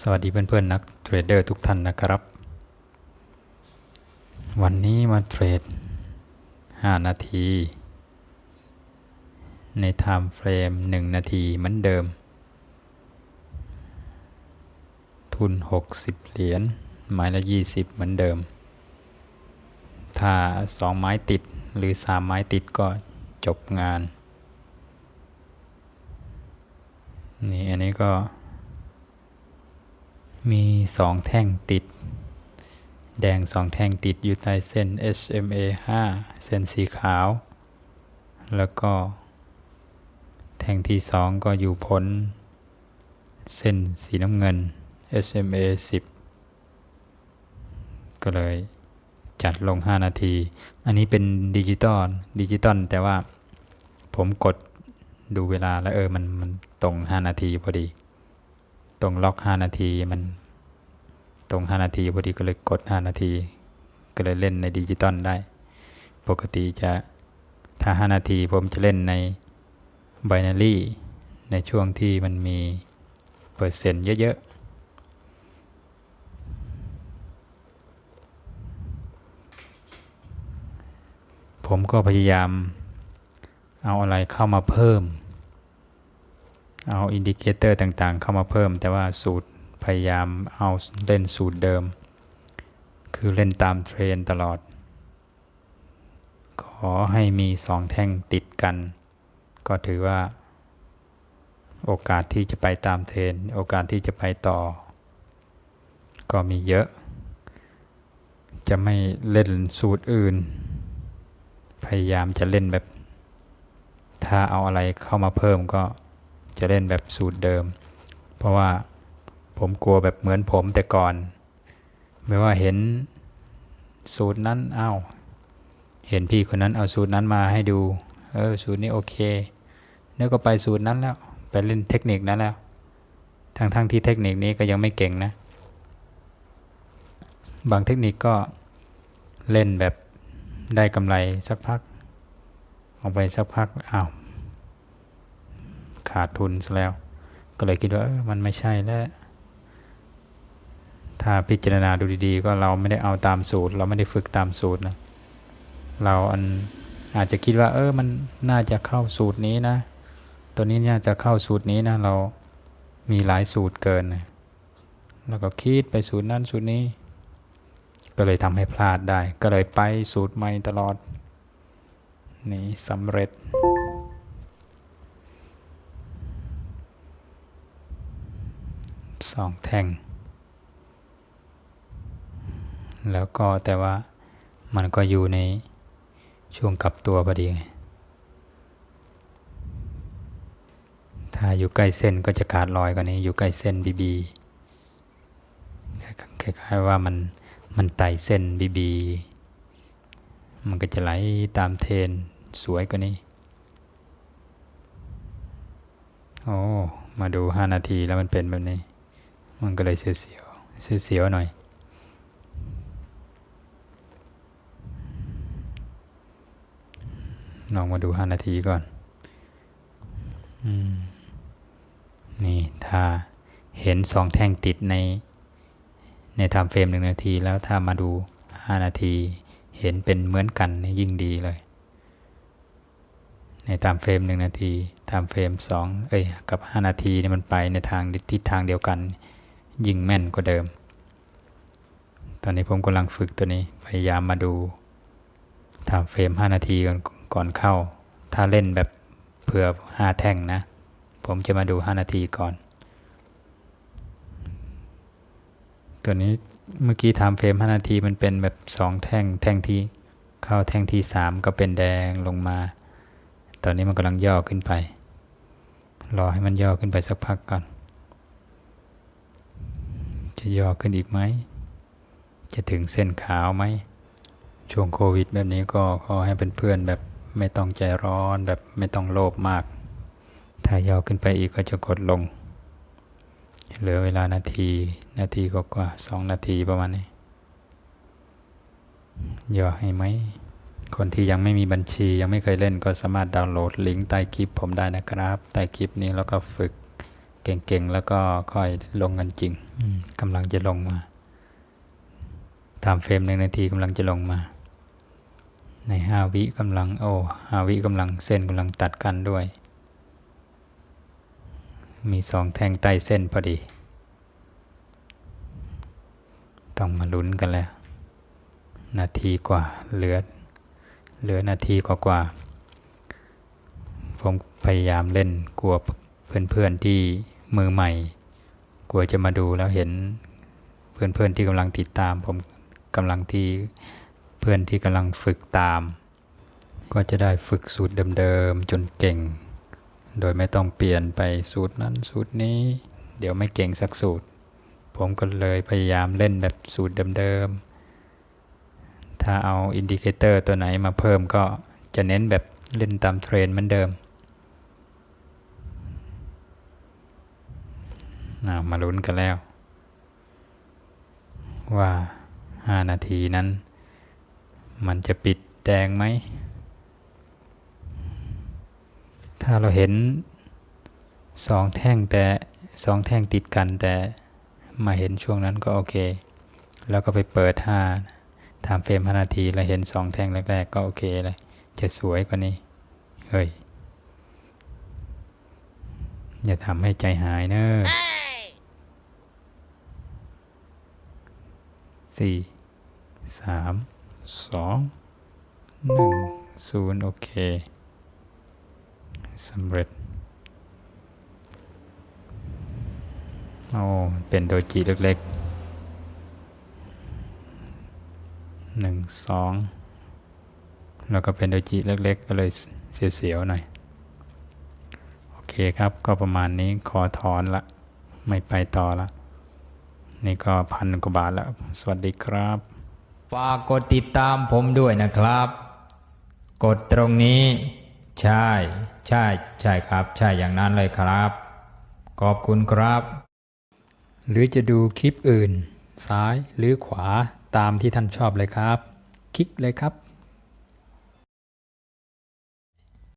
สวัสดีเพื่อนๆนักเทรดเดอร์ทุกท่านนะครับ วันนี้มาเทรด 5 นาที ใน Time Frame 1นาทีเหมือนเดิม ทุน 60 เหรียญไม้ละ 20 เหมือนเดิม ถ้า 2 ไม้ติดหรือ 3 ไม้ติดก็จบงาน นี่อันนี้ก็ มีสองแท่งติด แดงสองแท่งติดอยู่ใต้เส้น HMA 5 เส้นสีขาว แล้วก็ แท่งที่สองก็อยู่พ้น เส้นสีน้ำเงิน HMA 10 ก็เลยจัดลง 5 นาที อันนี้เป็นดิจิตอลดิจิตอลแต่ว่าผมกดดูเวลาแล้วเออมันมันตรง 5 นาทีพอดี ตรงล็อก 5 นาทีมันตรง 5 นาทีพอดีก็เลยกด 5 นาที ก็เลยเล่นในดิจิตอลได้ ปกติจะถ้า 5 นาทีผมจะเล่นใน binary ในช่วงที่มันมีเปอร์เซ็นต์เยอะๆ ผมก็พยายามเอาอะไรเข้ามาเพิ่ม เอาอินดิเคเตอร์ต่างๆ เข้ามาเพิ่ม แต่ว่าสูตรพยายามเอาเล่นสูตรเดิม คือเล่นตามเทรนตลอด ขอให้มีสองแท่งติดกัน ก็ถือว่า โอกาสที่จะไปตามเทรนโอกาสที่จะไปต่อ ก็มีเยอะ จะไม่เล่นสูตรอื่น พยายามจะเล่นแบบ ถ้าเอาอะไรเข้ามาเพิ่มก็ จะเล่นแบบสูตรเดิม เพราะว่าผมกลัวแบบเหมือนผมแต่ก่อน ไม่ว่าเห็นสูตรนั้นอ้าวเห็นพี่คนนั้นเอาสูตรนั้นมาให้ดูเออสูตรนี้โอเคแล้วก็ไปสูตรนั้นแล้วไปเล่นเทคนิคนั้นแล้วทั้งทั้งที่เทคนิคนี้ก็ยังไม่เก่งนะ บางเทคนิคก็เล่นแบบได้กำไรสักพัก ออกไปสักพักอ้าว ขาดทุนซะแล้ว ก็เลยคิดว่ามันไม่ใช่แล้ว ถ้าพิจารณาดูดีๆ ก็เราไม่ได้เอาตามสูตร เราไม่ได้ฝึกตามสูตรนะ เราอันอาจจะคิดว่า เออมันน่าจะเข้าสูตรนี้นะ ตัวนี้น่าจะเข้าสูตรนี้นะเรามีหลายสูตรเกิน แล้วก็คิดไปสูตรนั้นสูตรนี้ ก็เลยทำให้พลาดได้ ก็เลยไปสูตรใหม่ตลอด นี่สำเร็จ สองแท่ง แล้วก็แต่ว่ามันก็อยู่ในช่วงกลับตัวพอดี ถ้าอยู่ใกล้เส้นก็จะขาดลอยกว่านี้ อยู่ใกล้เส้นบีบีคล้ายๆว่ามันมันไต่เส้นบีบี มันก็จะไหลตามเทนสวยกว่านี้ โอ้ มาดู 5 นาทีแล้วมันเป็นแบบนี้ มันก็เลยเสียวๆเสียวๆหน่อย ลองมาดู5นาทีก่อนอนี่ถ้าเห็นสองแท่งติดในในทม์เฟรมหนึ่งนาที แล้วถ้ามาดู5นาที เห็นเป็นเหมือนกันนี่ยิ่งดีเลย ในไทม์เฟรมหนึ่งนาทีไทม์เฟรมสองเอ้ยกับ5นาทีนี่มันไปในทางทิศทางเดียวกัน ยิงแม่นกว่าเดิม ตอนนี้ผมกำลังฝึกตัวนี้ พยายามมาดูทม์เฟรม 5 นาทีก่อนก่อนเข้า ถ้าเล่นแบบเผื่อ 5 แท่งนะ ผมจะมาดู 5 นาทีก่อน ตัวนี้เมื่อกี้ทม์เฟรม 5 นาทีมันเป็นแบบ 2 แท่ง แท่งที่เข้าแท่งที่ 3 ก็เป็นแดงลงมา ตอนนี้มันกำลังย่อขึ้นไป รอให้มันย่อขึ้นไปสักพักก่อน จะย่อขึ้นอีกไหม จะถึงเส้นขาวไหม ช่วงโควิดแบบนี้ก็ขอให้เป็นเพื่อนแบบไม่ต้องใจร้อนแบบไม่ต้องโลภมาก ถ้าย่อขึ้นไปอีกก็จะกดลง เหลือเวลานาที นาทีก็กว่าสองนาทีประมาณนี้ ย่อให้ไหม คนที่ยังไม่มีบัญชียังไม่เคยเล่นก็สามารถดาวน์โหลดลิงก์ใต้คลิปผมได้นะครับ ใต้คลิปนี้แล้วก็ฝึก เก่งๆ แล้วก็ค่อยลงกันจริงอืมกำลังจะลงมาตามเฟรมหนึ่งนาทีกำลังจะลงมา ในห้าวิกำลัง โอ้ห้าวิกำลังเส้นกำลังตัดกันด้วย มีสองแท่งใต้เส้นพอดี ต้องมาลุ้นกันแล้ว นาทีกว่าเหลือ เหลือนาทีกว่ากว่าๆผมพยายามเล่นกลัวเพื่อนๆที่ มือใหม่ กลัวจะมาดูแล้วเห็นเพื่อนๆที่กำลังติดตาม ผมกำลังที่เพื่อนที่กำลังฝึกตาม ก็จะได้ฝึกสูตรเดิมๆจนเก่ง โดยไม่ต้องเปลี่ยนไปสูตรนั้นสูตรนี้ เดี๋ยวไม่เก่งสักสูตร ผมก็เลยพยายามเล่นแบบสูตรเดิมๆถ้าเอาอินดิเคเตอร์ตัวไหนมาเพิ่มก็จะเน้นแบบเล่นตามเทรนเหมือนเดิมามาลุ้นกันแล้ว ว่า 5 นาทีนั้น มันจะปิดแดงไหม ถ้าเราเห็นสองแท่งแต่สองแท่งติดกันแต่มาเห็นช่วงนั้นก็โอเค แล้วก็ไปเปิด5ทำเฟรม 5 นาที แล้วเห็นสองแท่งแรก ๆ ก็โอเคเลยจะสวยกว่านี้ เฮ้ย อย่าทำให้ใจหายเนอะ สี่สามสองหนึ่งศูนย์โอเคสำเร็จโอ้เป็นโดจิเล็กๆหนึ่งสองแล้วก็เป็นโดจิเล็กๆก็เลยเสียวๆหน่อย โอเคครับก็ประมาณนี้ขอถอนละ ไม่ไปต่อละ นี่ก็พันกว่าบาทแล้ว สวัสดีครับ ฝากกดติดตามผมด้วยนะครับ กดตรงนี้ ใช่ ใช่ ใช่ครับ ใช่อย่างนั้นเลยครับ ขอบคุณครับ หรือจะดูคลิปอื่น ซ้ายหรือขวาตามที่ท่านชอบเลยครับ คลิกเลยครับ